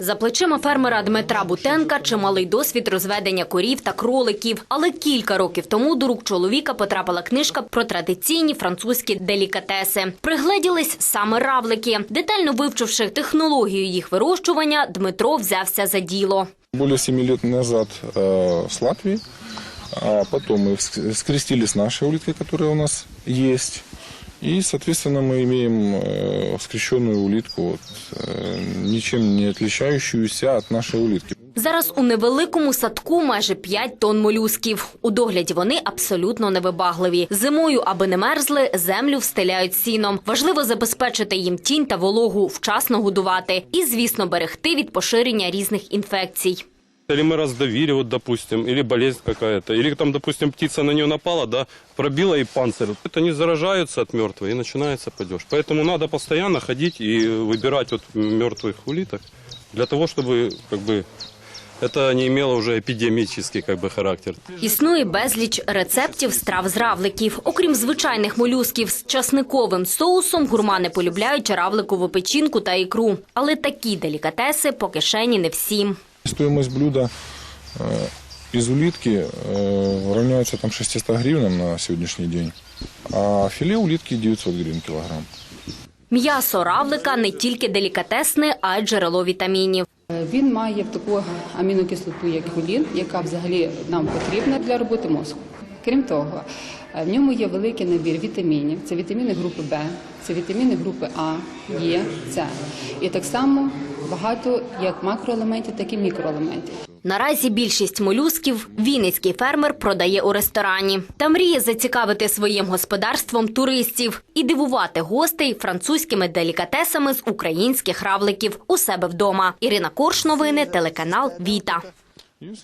За плечима фермера Дмитра Бутенка чималий досвід розведення корів та кроликів. Але кілька років тому до рук чоловіка потрапила книжка про традиційні французькі делікатеси. Пригледілись саме равлики. Детально вивчивши технологію їх вирощування, Дмитро взявся за діло. Более 7 лет назад э, с Латвии, а потом мы вс- скрестили с нашей улиткой, которая у нас есть. И, соответственно, мы имеем э, скрещенную улитку, вот, э, ничем не отличающуюся от нашей улитки. Зараз у невеликому садку майже 5 тонн молюсків. У догляді вони абсолютно невибагливі. Зимою, аби не мерзли, землю встеляють сіном. Важливо забезпечити їм тінь та вологу, вчасно годувати і, звісно, берегти від поширення різних інфекцій. Или мы раздавили, вот, допустим, или болезнь какая-то, или там, допустим, птица на нее напала, да, пробила и панцирь. Это они заражаются от мертвой и начинается падеж. Поэтому надо постоянно ходить и выбирать вот мертвых улиток для того, чтобы как бы это не имело уже эпидемический как бы характер. Існує безліч рецептів страв з равликів. Окрім звичайних молюсків з часниковим соусом, гурмани полюбляють равликову печінку та ікру. Але такі делікатеси по кишені не всім. Стоимость блюда э, из улитки э, равняется там 600 гривнам на сегодняшний день, а филе улитки 900 гривен килограмм. М'ясо равлика не тільки делікатесне, а й джерело вітамінів. Він має таку амінокислоту, як гулін, яка взагалі нам потрібна для роботи мозку. Крім того, в ньому є великий набір вітамінів. Це вітаміни групи Б, це вітаміни групи А, Е, С. І так само багато як макроелементів, так і мікроелементів. Наразі більшість молюсків вінницький фермер продає у ресторані та мріє зацікавити своїм господарством туристів і дивувати гостей французькими делікатесами з українських равликів у себе вдома. Ірина Корш, новини, телеканал Віта.